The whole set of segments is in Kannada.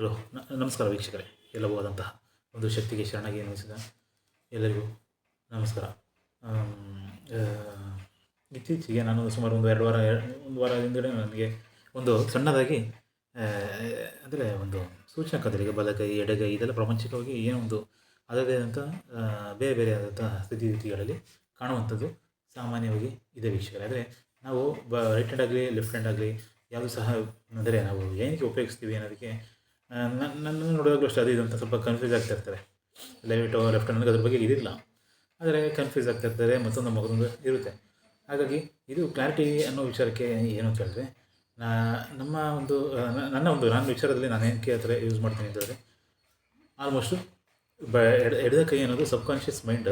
ಹಲೋ ನಮಸ್ಕಾರ ವೀಕ್ಷಕರೇ. ಎಲ್ಲವೂ ಆದಂತಹ ಒಂದು ಶಕ್ತಿಗೆ ಶರಣಾಗಿ ನಮಿಸಿದ ಎಲ್ಲರಿಗೂ ನಮಸ್ಕಾರ. ಇತ್ತೀಚೆಗೆ ನಾನು ಸುಮಾರು ಒಂದು ಎರಡು ವಾರ, ಒಂದು ವಾರ ಹಿಂದೆಡೆ ನನಗೆ ಒಂದು ಸಣ್ಣದಾಗಿ ಅಂದರೆ ಒಂದು ಈಗ ಬಲಗೈ, ಎಡಗೈ, ಇದೆಲ್ಲ ಪ್ರಾಪಂಚಿಕವಾಗಿ ಏನೋ ಒಂದು ಅದರದೇ ಆದಂಥ ಬೇರೆ ಬೇರೆ ಆದಂಥ ಸ್ಥಿತಿಗತಿಗಳಲ್ಲಿ ಕಾಣುವಂಥದ್ದು ಸಾಮಾನ್ಯವಾಗಿ ಇದೆ ವೀಕ್ಷಕರೇ. ಆದರೆ ನಾವು ಬ ರೈಟ್ ಹ್ಯಾಂಡ್ ಆಗಲಿ ಲೆಫ್ಟ್ ಹ್ಯಾಂಡ್ ಆಗಲಿ, ಯಾವುದು ಸಹ, ಅಂದರೆ ನಾವು ಏನಕ್ಕೆ ಉಪಯೋಗಿಸ್ತೀವಿ ಅನ್ನೋದಕ್ಕೆ ಆ, ನನ್ನ ನನ್ನ ನೋಡಿದಾಗಲೂ ಅಷ್ಟೇ ಅದು ಅಂತ ಸ್ವಲ್ಪ ಕನ್ಫ್ಯೂಸ್ ಆಗ್ತಾ ಇರ್ತಾರೆ. ಲೈಟ್ ಲೆಫ್ಟ್ ನನಗೆ ಅದ್ರ ಬಗ್ಗೆ ಇದಿಲ್ಲ. ಆದರೆ ಕನ್ಫ್ಯೂಸ್ ಆಗ್ತಾ ಇರ್ತಾರೆ ಮತ್ತೊಂದು ಮಗದೊಂದು ಇರುತ್ತೆ. ಹಾಗಾಗಿ ಇದು ಕ್ಲಾರಿಟಿ ಅನ್ನೋ ವಿಚಾರಕ್ಕೆ ಏನು ಅಂತ ಹೇಳಿದ್ರೆ ನಾ ನಮ್ಮ ಒಂದು ನನ್ನ ಒಂದು ನನ್ನ ವಿಚಾರದಲ್ಲಿ ನಾನು ಏನಕ್ಕೆ ಆ ಯೂಸ್ ಮಾಡ್ತೀನಿ ಅಂತಂದರೆ ಆಲ್ಮೋಸ್ಟು ಬ ಎಡ ಎಡದ ಕೈ ಅನ್ನೋದು ಸಬ್ಕಾನ್ಷಿಯಸ್ ಮೈಂಡ್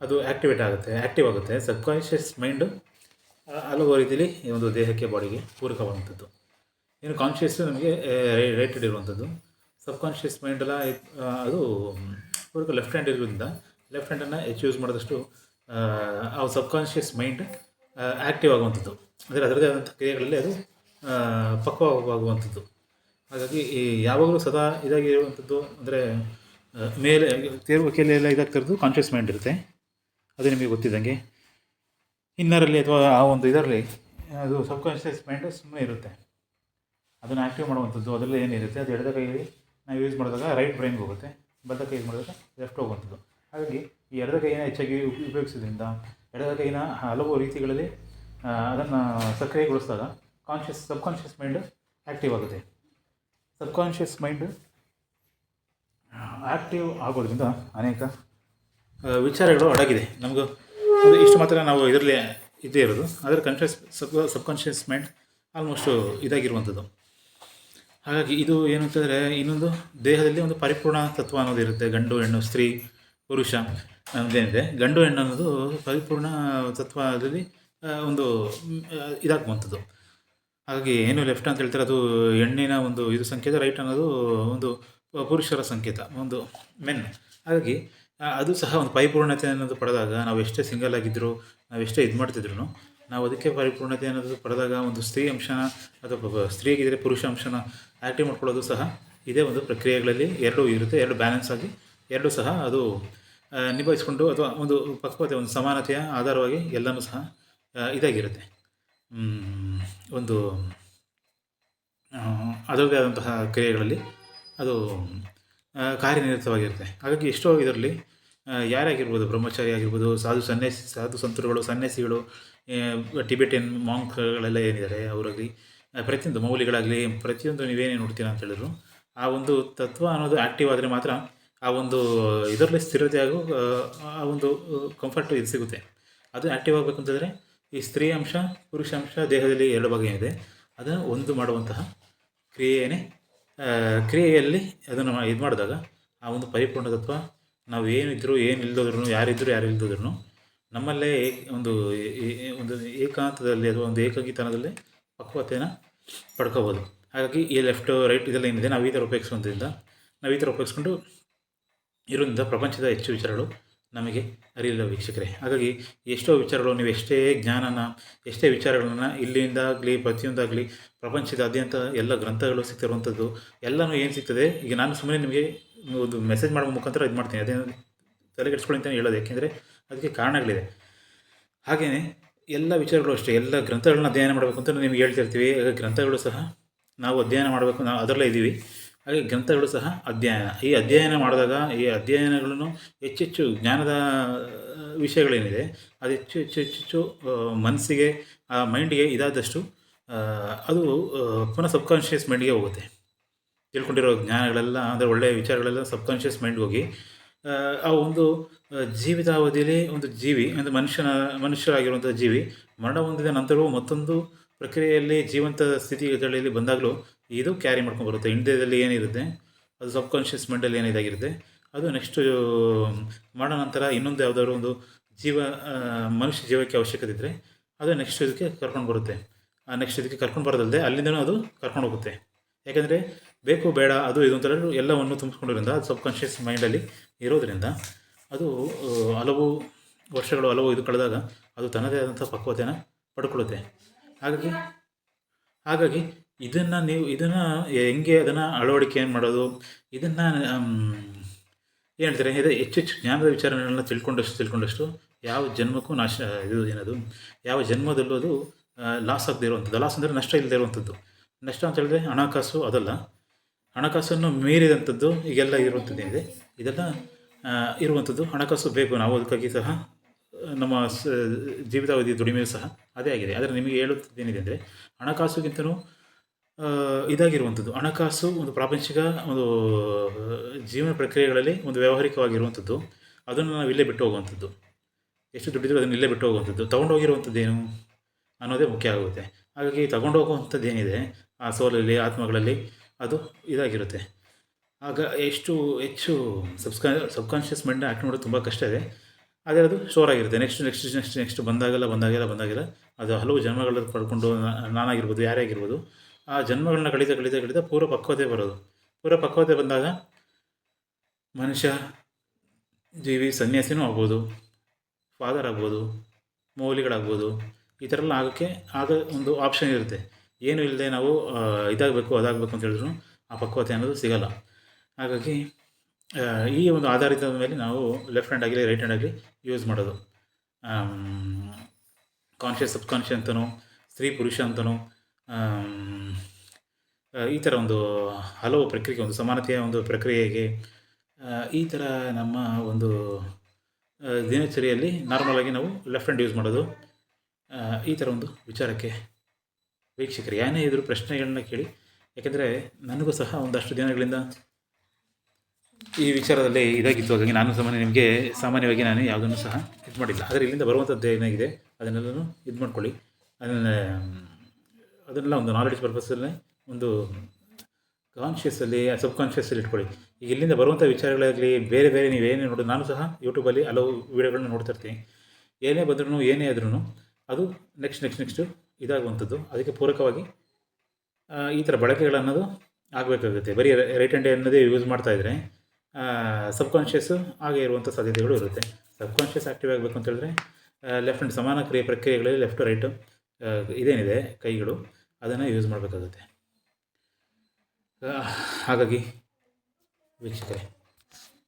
ಅದು ಆ್ಯಕ್ಟಿವೇಟ್ ಆಗುತ್ತೆ ಆ್ಯಕ್ಟಿವ್ ಆಗುತ್ತೆ. ಸಬ್ಕಾನ್ಷಿಯಸ್ ಮೈಂಡು ಹಲವು ರೀತಿಯಲ್ಲಿ ಈ ಒಂದು ದೇಹಕ್ಕೆ ಬಾಡಿಗೆ ಪೂರಕವಾದಂಥದ್ದು. ಇನ್ನು ಕಾನ್ಷಿಯಸ್ ನಮಗೆ ರೈಟೆಡ್ ಇರುವಂಥದ್ದು. ಸಬ್ ಕಾನ್ಷಿಯಸ್ ಮೈಂಡ್ ಎಲ್ಲ ಅದು ಅವ್ರಿಗೆ ಲೆಫ್ಟ್ ಹ್ಯಾಂಡ್ ಇರೋದ್ರಿಂದ ಲೆಫ್ಟ್ ಹ್ಯಾಂಡನ್ನು ಹೆಚ್ಚು ಯೂಸ್ ಮಾಡಿದಷ್ಟು ಆ, ಸಬ್ ಕಾನ್ಷಿಯಸ್ ಮೈಂಡ್ ಆ್ಯಕ್ಟಿವ್ ಆಗುವಂಥದ್ದು. ಅಂದರೆ ಅದರದೇ ಆದಂಥ ಕ್ರಿಯೆಗಳಲ್ಲಿ ಅದು ಪಕ್ವವಾಗುವಂಥದ್ದು. ಹಾಗಾಗಿ ಈ ಯಾವಾಗಲೂ ಸದಾ ಇದಾಗಿರುವಂಥದ್ದು ಅಂದರೆ ಮೇಲೆ ತೇರುವಿಕೆಯಲ್ಲಿ ಎಲ್ಲ ಇದಾಗ್ತಿರೋದು ಕಾನ್ಷಿಯಸ್ ಮೈಂಡ್ ಇರುತ್ತೆ. ಅದು ನಿಮಗೆ ಗೊತ್ತಿದ್ದಂಗೆ. ಇನ್ನರಲ್ಲಿ ಅಥವಾ ಆ ಒಂದು ಇದರಲ್ಲಿ ಅದು ಸಬ್ ಕಾನ್ಷಿಯಸ್ ಮೈಂಡ್ ಸುಮ್ಮನೆ ಇರುತ್ತೆ. ಅದನ್ನು ಆ್ಯಕ್ಟಿವ್ ಮಾಡುವಂಥದ್ದು, ಅದರಲ್ಲಿ ಏನಿರುತ್ತೆ ಅದು ಎಡದ ಕೈಯಲ್ಲಿ ನಾವು ಯೂಸ್ ಮಾಡಿದಾಗ ರೈಟ್ ಬ್ರೈನ್ಗೆ ಹೋಗುತ್ತೆ. ಬಲದ ಕೈ ಯೂಸ್ ಮಾಡಿದಾಗ ಲೆಫ್ಟ್ ಹೋಗುವಂಥದ್ದು. ಹಾಗಾಗಿ ಈ ಎಡದ ಕೈನ ಹೆಚ್ಚಾಗಿ ಉಪ- ಉಪಯೋಗಿಸೋದ್ರಿಂದ ಎಡದ ಕೈನ ಹಲವು ರೀತಿಗಳಲ್ಲಿ ಅದನ್ನು ಸಕ್ರಿಯಗೊಳಿಸಿದಾಗ ಕಾನ್ಷಿಯಸ್ ಸಬ್ಕಾನ್ಷಿಯಸ್ ಮೈಂಡ್ ಆ್ಯಕ್ಟಿವ್ ಆಗುತ್ತೆ. ಸಬ್ಕಾನ್ಷಿಯಸ್ ಮೈಂಡ್ ಆ್ಯಕ್ಟಿವ್ ಆಗೋದ್ರಿಂದ ಅನೇಕ ವಿಚಾರಗಳು ಅಡಗಿದೆ. ನಮಗೂ ಇಷ್ಟು ಮಾತ್ರ ನಾವು ಇದರಲ್ಲಿ ಇದ್ದೇ ಇರೋದು. ಆದರೆ conscious sub subconscious mind almost ಇದಾಗಿರುವಂಥದ್ದು. ಹಾಗಾಗಿ ಇದು ಏನು ಅಂತಂದರೆ ಇನ್ನೊಂದು ದೇಹದಲ್ಲಿ ಒಂದು ಪರಿಪೂರ್ಣ ತತ್ವ ಅನ್ನೋದು ಇರುತ್ತೆ. ಗಂಡು, ಹೆಣ್ಣು, ಸ್ತ್ರೀ, ಪುರುಷ ಅನ್ನೋದೇನಿದೆ. ಗಂಡು, ಹೆಣ್ಣು ಅನ್ನೋದು ಪರಿಪೂರ್ಣ ತತ್ವದಲ್ಲಿ ಒಂದು ಇದಾಗುವಂಥದ್ದು. ಹಾಗಾಗಿ ಏನು ಲೆಫ್ಟ್ ಅಂತ ಹೇಳ್ತಾರೆ, ಅದು ಹೆಣ್ಣಿನ ಒಂದು ಇದು ಸಂಕೇತ, ರೈಟ್ ಅನ್ನೋದು ಒಂದು ಪುರುಷರ ಸಂಕೇತ, ಒಂದು ಮೆನ್. ಹಾಗಾಗಿ ಅದು ಸಹ ಒಂದು ಪರಿಪೂರ್ಣತೆ ಅನ್ನೋದು ಪಡೆದಾಗ ನಾವು ಎಷ್ಟೇ ಸಿಂಗಲ್ ಆಗಿದ್ದರೂ ನಾವು ಎಷ್ಟೇ ಇದು ಮಾಡ್ತಿದ್ರು ನಾವು ಅದಕ್ಕೆ ಪರಿಪೂರ್ಣತೆ ಅನ್ನೋದು ಪಡೆದಾಗ ಒಂದು ಸ್ತ್ರೀ ಅಂಶನ ಅಥವಾ ಸ್ತ್ರೀಗಿದ್ರೆ ಪುರುಷ ಅಂಶನ ಆ್ಯಕ್ಟಿವ್ ಮಾಡ್ಕೊಳ್ಳೋದು ಸಹ ಇದೇ ಒಂದು ಪ್ರಕ್ರಿಯೆಗಳಲ್ಲಿ ಎರಡೂ ಇರುತ್ತೆ, ಎರಡು ಬ್ಯಾಲೆನ್ಸ್ ಆಗಿ. ಎರಡೂ ಸಹ ಅದು ನಿಭಾಯಿಸ್ಕೊಂಡು ಅಥವಾ ಒಂದು ಪಕ್ವತೆ ಒಂದು ಸಮಾನತೆಯ ಆಧಾರವಾಗಿ ಎಲ್ಲನೂ ಸಹ ಇದಾಗಿರುತ್ತೆ. ಒಂದು ಅದರದೇ ಆದಂತಹ ಕ್ರಿಯೆಗಳಲ್ಲಿ ಅದು ಕಾರ್ಯನಿರತವಾಗಿರುತ್ತೆ. ಹಾಗಾಗಿ ಎಷ್ಟೋ ಇದರಲ್ಲಿ ಆ, ಯಾರೇ ಆಗಿರ್ಬೋದು ಬ್ರಹ್ಮಚಾರಿ ಆಗಿರ್ಬೋದು ಸಾಧು ಸನ್ಯಾಸಿ ಸಾಧು ಸಂತರುಗಳು ಸನ್ಯಾಸಿಗಳು ಟಿಬೆಟಿಯನ್ ಮಾಂಕ್ಗಳೆಲ್ಲ ಏನಿದ್ದಾರೆ ಅವರಾಗಲಿ ಪ್ರತಿಯೊಂದು ಮೌಲಿಗಳಾಗಲಿ ಪ್ರತಿಯೊಂದು ನೀವೇನೇ ನೋಡ್ತೀರಾ ಅಂತ ಹೇಳಿದ್ರು. ಆ ಒಂದು ತತ್ವ ಅನ್ನೋದು ಆ್ಯಕ್ಟಿವ್ ಆದರೆ ಮಾತ್ರ ಆ ಒಂದು ಇದರಲ್ಲಿ ಸ್ಥಿರತೆ ಹಾಗೂ ಆ, ಒಂದು ಕಂಫರ್ಟ್ ಇದು ಸಿಗುತ್ತೆ. ಅದು ಆ್ಯಕ್ಟಿವ್ ಆಗಬೇಕು ಅಂತಂದರೆ ಈ ಸ್ತ್ರೀ ಅಂಶ ಪುರುಷ ಅಂಶ ದೇಹದಲ್ಲಿ ಎರಡು ಭಾಗ ಏನಿದೆ. ಅದನ್ನು ಒಂದು ಮಾಡುವಂತಹ ಕ್ರಿಯೆಯೇ ಕ್ರಿಯೆಯಲ್ಲಿ ಅದನ್ನು ಇದು ಮಾಡಿದಾಗ ಆ ಒಂದು ಪರಿಪೂರ್ಣ ತತ್ವ ನಾವು ಏನಿದ್ರು ಏನು ಇಲ್ಲದ್ರು ಯಾರಿದ್ರು ಯಾರು ಇಲ್ದಿದ್ರು ನಮ್ಮಲ್ಲೇ ಒಂದು ಒಂದು ಏಕಾಂತದಲ್ಲಿ ಅಥವಾ ಒಂದು ಏಕಗೀತನದಲ್ಲಿ ಪಕ್ವತೆಯನ್ನು ಪಡ್ಕೋಬೋದು. ಹಾಗಾಗಿ ಈ ಲೆಫ್ಟ್ ರೈಟ್ ಇದೆಲ್ಲ ಏನಿದೆ, ನಾವು ಈ ಥರ ಉಪಯೋಗಿಸೋದ್ರಿಂದ ನಾವು ಈ ಥರ ಉಪಯೋಗಿಸ್ಕೊಂಡು ಇರೋದ್ರಿಂದ ಪ್ರಪಂಚದ ಹೆಚ್ಚು ವಿಚಾರಗಳು ನಮಗೆ ಅರಿಯಿಲ್ಲ ವೀಕ್ಷಕರೇ. ಹಾಗಾಗಿ ಎಷ್ಟೋ ವಿಚಾರಗಳು ನೀವು ಎಷ್ಟೇ ಜ್ಞಾನನ, ಎಷ್ಟೇ ವಿಚಾರಗಳನ್ನು ಇಲ್ಲಿಂದಾಗಲಿ, ಪ್ರತಿಯೊಂದಾಗಲಿ, ಪ್ರಪಂಚದಾದ್ಯಂತ ಎಲ್ಲ ಗ್ರಂಥಗಳು ಸಿಗ್ತಿರುವಂಥದ್ದು, ಎಲ್ಲನೂ ಏನು ಸಿಗ್ತದೆ? ಈಗ ನಾನು ಸುಮ್ಮನೆ ನಿಮಗೆ ಒಂದು ಮೆಸೇಜ್ ಮಾಡೋ ಮುಖಾಂತರ ಇದು ಮಾಡ್ತೀನಿ. ಅದೇ ತಲೆಗೆಡ್ಸ್ಕೊಳ್ಳಿ ಅಂತಲೇ ಹೇಳೋದು. ಯಾಕೆಂದರೆ ಅದಕ್ಕೆ ಕಾರಣಗಳಿದೆ. ಹಾಗೆಯೇ ಎಲ್ಲ ವಿಚಾರಗಳು ಅಷ್ಟೇ. ಎಲ್ಲ ಗ್ರಂಥಗಳನ್ನ ಅಧ್ಯಯನ ಮಾಡಬೇಕು ಅಂತ ನಿಮ್ಗೆ ಹೇಳ್ತಿರ್ತೀವಿ ಹಾಗೆ ಗ್ರಂಥಗಳು ಸಹ ನಾವು ಅಧ್ಯಯನ ಮಾಡಬೇಕು. ನಾವು ಅದರಲ್ಲೇ ಇದ್ದೀವಿ. ಹಾಗೆ ಗ್ರಂಥಗಳು ಸಹ ಅಧ್ಯಯನ. ಈ ಅಧ್ಯಯನ ಮಾಡಿದಾಗ ಈ ಅಧ್ಯಯನಗಳನ್ನು ಹೆಚ್ಚೆಚ್ಚು ಜ್ಞಾನದ ವಿಷಯಗಳೇನಿದೆ, ಅದು ಹೆಚ್ಚು ಹೆಚ್ಚು ಹೆಚ್ಚು ಮನಸ್ಸಿಗೆ ಮೈಂಡಿಗೆ ಇದಾದಷ್ಟು ಅದು ಪುನಃ ಸಬ್ಕಾನ್ಷಿಯಸ್ ಮೈಂಡಿಗೆ ಹೋಗುತ್ತೆ. ತಿಳ್ಕೊಂಡಿರೋ ಜ್ಞಾನಗಳೆಲ್ಲ ಅಂದರೆ ಒಳ್ಳೆಯ ವಿಚಾರಗಳೆಲ್ಲ ಸಬ್ಕಾನ್ಷಿಯಸ್ ಮೈಂಡ್ಗೆ ಹೋಗಿ ಆ, ಒಂದು ಜೀವಿತಾವಧಿಯಲ್ಲಿ ಒಂದು ಜೀವಿ ಅಂದರೆ ಮನುಷ್ಯನ ಮನುಷ್ಯರಾಗಿರುವಂಥ ಜೀವಿ ಮರಣ ಹೊಂದಿದ ನಂತರವೂ ಮತ್ತೊಂದು ಪ್ರಕ್ರಿಯೆಯಲ್ಲಿ ಜೀವಂತ ಸ್ಥಿತಿಗಳಲ್ಲಿ ಬಂದಾಗಲೂ ಇದು ಕ್ಯಾರಿ ಮಾಡ್ಕೊಂಡು ಬರುತ್ತೆ ಇಂಡಿಯಾದಲ್ಲಿ ಏನಿರುತ್ತೆ ಅದು ಸಬ್ಕಾನ್ಷಿಯಸ್ ಮೈಂಡಲ್ಲಿ ಏನಿದಾಗಿರುತ್ತೆ ಅದು ನೆಕ್ಸ್ಟು ಮರಣ ನಂತರ ಇನ್ನೊಂದು ಯಾವುದಾದ್ರು ಒಂದು ಜೀವ ಮನುಷ್ಯ ಜೀವಕ್ಕೆ ಅವಶ್ಯಕತೆ ಇದ್ದರೆ ಅದು ನೆಕ್ಸ್ಟ್ ಇದಕ್ಕೆ ಕರ್ಕೊಂಡು ಬರುತ್ತೆ ಆ ನೆಕ್ಸ್ಟ್ ಇದಕ್ಕೆ ಕರ್ಕೊಂಡು ಬರೋದಲ್ಲದೆ ಅಲ್ಲಿಂದನೂ ಅದು ಕರ್ಕೊಂಡು ಹೋಗುತ್ತೆ ಯಾಕೆಂದರೆ ಬೇಕು ಬೇಡ, ಅದು ಇದು ಅಂತ ಎಲ್ಲವನ್ನು ತುಂಬಿಸ್ಕೊಂಡಿರೋದ್ರಿಂದ ಅದು ಸಬ್ಕಾನ್ಷಿಯಸ್ ಮೈಂಡಲ್ಲಿ ಇರೋದರಿಂದ ಅದು ಹಲವು ವರ್ಷಗಳು, ಹಲವು ಇದು ಕಳೆದಾಗ ಅದು ತನ್ನದೇ ಆದಂಥ ಪಕ್ವತೆಯನ್ನು ಪಡ್ಕೊಳ್ಳುತ್ತೆ. ಹಾಗಾಗಿ ಹಾಗಾಗಿ ಇದನ್ನು ನೀವು, ಇದನ್ನು ಹೆಂಗೆ ಅದನ್ನು ಅಳವಡಿಕೆ ಏನು ಮಾಡೋದು, ಇದನ್ನು ಏನು ಹೇಳ್ತಾರೆ, ಇದು ಹೆಚ್ಚು ಹೆಚ್ಚು ಜ್ಞಾನದ ವಿಚಾರಗಳನ್ನ ತಿಳ್ಕೊಂಡಷ್ಟು ತಿಳ್ಕೊಂಡಷ್ಟು ಯಾವ ಜನ್ಮಕ್ಕೂ ನಾಶ, ಇದು ಏನದು, ಯಾವ ಜನ್ಮದಲ್ಲೂ ಅದು ಲಾಸ್ ಆಗದೆ ಇರುವಂಥದ್ದು. ಲಾಸ್ ಅಂದರೆ ನಷ್ಟ ಇಲ್ಲದೆ ಇರುವಂಥದ್ದು. ನಷ್ಟ ಅಂತ ಹೇಳಿದ್ರೆ ಹಣಕಾಸು ಅದಲ್ಲ. ಹಣಕಾಸನ್ನು ಮೀರಿದಂಥದ್ದು ಈಗೆಲ್ಲ ಇರುವಂಥದ್ದು ಇದೆ. ಇದೆಲ್ಲ ಇರುವಂಥದ್ದು ಹಣಕಾಸು ಬೇಕು. ನಾವು ಅದಕ್ಕಾಗಿ ಸಹ, ನಮ್ಮ ಸ, ಜೀವಿತಾವಧಿ ದುಡಿಮೆಯೂ ಸಹ ಅದೇ ಆಗಿದೆ. ಆದರೆ ನಿಮಗೆ ಹೇಳುತ್ತದೇನಿದೆ ಅಂದರೆ ಹಣಕಾಸುಗಿಂತಲೂ ಇದಾಗಿರುವಂಥದ್ದು. ಹಣಕಾಸು ಒಂದು ಪ್ರಾಪಂಚಿಕ, ಒಂದು, ಜೀವನ ಪ್ರಕ್ರಿಯೆಗಳಲ್ಲಿ ಒಂದು ವ್ಯಾವಹಾರಿಕವಾಗಿರುವಂಥದ್ದು. ಅದನ್ನು ನಾವು ಇಲ್ಲೇ ಬಿಟ್ಟು ಹೋಗುವಂಥದ್ದು. ಎಷ್ಟು ದುಡ್ಡಿದ್ರೂ ಅದನ್ನು ಇಲ್ಲೇ ಬಿಟ್ಟು ಹೋಗುವಂಥದ್ದು. ತೊಗೊಂಡೋಗಿರುವಂಥದ್ದು ಏನು ಅನ್ನೋದೇ ಮುಖ್ಯ ಆಗುತ್ತೆ. ಹಾಗಾಗಿ ತೊಗೊಂಡೋಗುವಂಥದ್ದು ಏನಿದೆ ಆ ಸೋಲಲ್ಲಿ, ಆತ್ಮಗಳಲ್ಲಿ ಅದು ಇದಾಗಿರುತ್ತೆ. ಆಗ ಎಷ್ಟು ಹೆಚ್ಚು ಸಬ್ಸ್ಕಾ ಸಬ್ಕಾನ್ಷಿಯಸ್ ಮೈಂಡ್ ಆ್ಯಕ್ಟ್ ಮಾಡೋದು ತುಂಬ ಕಷ್ಟ ಇದೆ. ಆದರೆ ಅದು ಸ್ಟೋರ್ ಆಗಿರುತ್ತೆ. ನೆಕ್ಸ್ಟ್ ನೆಕ್ಸ್ಟ್ ನೆಕ್ಸ್ಟ್ ನೆಕ್ಸ್ಟ್ ಬಂದಾಗೆಲ್ಲ ಬಂದಾಗೆಲ್ಲ ಬಂದಾಗೆಲ್ಲ ಅದು ಹಲವು ಜನ್ಮಗಳ ಪಡ್ಕೊಂಡು ನಾನಾಗಿರ್ಬೋದು ಯಾರೇ ಆಗಿರ್ಬೋದು ಆ ಜನ್ಮಗಳನ್ನ ಕಳೀತಾ ಕಳೀತಾ ಕಳೀತಾ ಪೂರ್ವ ಪಕ್ವತೆ ಬರೋದು. ಪೂರ್ವ ಪಕ್ವತೆ ಬಂದಾಗ ಮನುಷ್ಯ ಜೀವಿ ಸನ್ಯಾಸಿನೂ ಆಗ್ಬೋದು ಫಾದರ್ ಆಗ್ಬೋದು ಮೌಲಿಗಳಾಗ್ಬೋದು ಈ ಥರ ಎಲ್ಲ ಆಗೋಕ್ಕೆ ಆಗ ಒಂದು ಆಪ್ಷನ್ ಇರುತ್ತೆ. ಏನೂ ಇಲ್ಲದೆ ನಾವು ಇದಾಗಬೇಕು, ಅದಾಗಬೇಕು ಅಂತ ಹೇಳಿದ್ರು ಆ ಪಕ್ವತೆ ಅನ್ನೋದು ಸಿಗಲ್ಲ. ಹಾಗಾಗಿ ಈ ಒಂದು ಆಧಾರಿತದ ಮೇಲೆ ನಾವು ಲೆಫ್ಟ್ ಹ್ಯಾಂಡ್ ಆಗಲಿ ರೈಟ್ ಹ್ಯಾಂಡ್ ಆಗಲಿ ಯೂಸ್ ಮಾಡೋದು. ಕಾನ್ಷಿಯಸ್ ಸಬ್ಕಾನ್ಷಿಯಸ್ ಅಂತನೋ, ಸ್ತ್ರೀ ಪುರುಷ ಅಂತನೋ ಈ ಥರ ಒಂದು ಹಲವು ಪ್ರಕ್ರಿಯೆ ಒಂದು ಸಮಾನತೆಯ ಒಂದು ಪ್ರಕ್ರಿಯೆಗೆ ಈ ಥರ ನಮ್ಮ ಒಂದು ದಿನಚರಿಯಲ್ಲಿ ನಾರ್ಮಲ್ ಆಗಿ ನಾವು ಲೆಫ್ಟ್ ಹ್ಯಾಂಡ್ ಯೂಸ್ ಮಾಡೋದು ಈ ಥರ ಒಂದು ವಿಚಾರಕ್ಕೆ ವೀಕ್ಷಕರು ಏನೇ ಇದ್ರೂ ಪ್ರಶ್ನೆಗಳನ್ನ ಕೇಳಿ, ಯಾಕೆಂದರೆ ನನಗೂ ಸಹ ಒಂದಷ್ಟು ದಿನಗಳಿಂದ ಈ ವಿಚಾರದಲ್ಲಿ ಇದಾಗಿತ್ತು. ಹಾಗಾಗಿ ನಾನು ಸಾಮಾನ್ಯ ನಿಮಗೆ ಸಾಮಾನ್ಯವಾಗಿ ನಾನು ಯಾವುದನ್ನು ಸಹ ಇದು ಮಾಡಿಲ್ಲ. ಆದರೆ ಇಲ್ಲಿಂದ ಬರುವಂಥದ್ದು ಏನಾಗಿದೆ, ಅದನ್ನೆಲ್ಲನೂ ಇದು ಮಾಡ್ಕೊಳ್ಳಿ. ಅದನ್ನು, ಅದನ್ನೆಲ್ಲ ಒಂದು ನಾಲೆಡ್ಜ್ ಪರ್ಪಸಲ್ಲೇ ಒಂದು ಕಾನ್ಷಿಯಸ್ಸಲ್ಲಿ ಸಬ್ಕಾನ್ಷಿಯಸ್ಸಲ್ಲಿ ಇಟ್ಕೊಳ್ಳಿ. ಈಗ ಇಲ್ಲಿಂದ ಬರುವಂಥ ವಿಚಾರಗಳಾಗಲಿ, ಬೇರೆ ಬೇರೆ ನೀವು ಏನೇ ನೋಡಿ, ನಾನು ಸಹ ಯೂಟ್ಯೂಬಲ್ಲಿ ಹಲವು ವೀಡಿಯೋಗಳನ್ನ ನೋಡ್ತಾ ಇರ್ತೀನಿ. ಏನೇ ಬಂದ್ರೂ ಏನೇ ಆದ್ರೂ ಅದು ನೆಕ್ಸ್ಟ್ ನೆಕ್ಸ್ಟ್ ನೆಕ್ಸ್ಟು ಇದಾಗುವಂಥದ್ದು. ಅದಕ್ಕೆ ಪೂರಕವಾಗಿ ಈ ಥರ ಬಳಕೆಗಳನ್ನೋದು ಆಗಬೇಕಾಗುತ್ತೆ. ಬರೀ ರೈಟ್ ಹ್ಯಾಂಡ್ ಅನ್ನೋದೇ ಯೂಸ್ ಮಾಡ್ತಾ ಇದ್ದರೆ ಸಬ್ಕಾನ್ಷಿಯಸ್ಸು ಹಾಗೆ ಇರುವಂಥ ಸಾಧ್ಯತೆಗಳು ಇರುತ್ತೆ. ಸಬ್ಕಾನ್ಷಿಯಸ್ ಆ್ಯಕ್ಟಿವ್ ಆಗಬೇಕು ಅಂತ ಹೇಳಿದ್ರೆ ಲೆಫ್ಟ್ ಹ್ಯಾಂಡ್ ಸಮಾನ ಕ್ರಿಯೆ ಪ್ರಕ್ರಿಯೆಗಳಲ್ಲಿ ಲೆಫ್ಟ್ ರೈಟು ಇದೇನಿದೆ ಕೈಗಳು, ಅದನ್ನು ಯೂಸ್ ಮಾಡಬೇಕಾಗುತ್ತೆ. ಹಾಗಾಗಿ, ವೀಕ್ಷಕರೇ,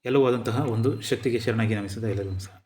ಎಲ್ಲವೂ ಆದಂತಹ ಒಂದು ಶಕ್ತಿಗೆ ಶರಣಾಗಿ ನಮಿಸಿದ ಎಲ್ಲರಿಗೂ ಸಹ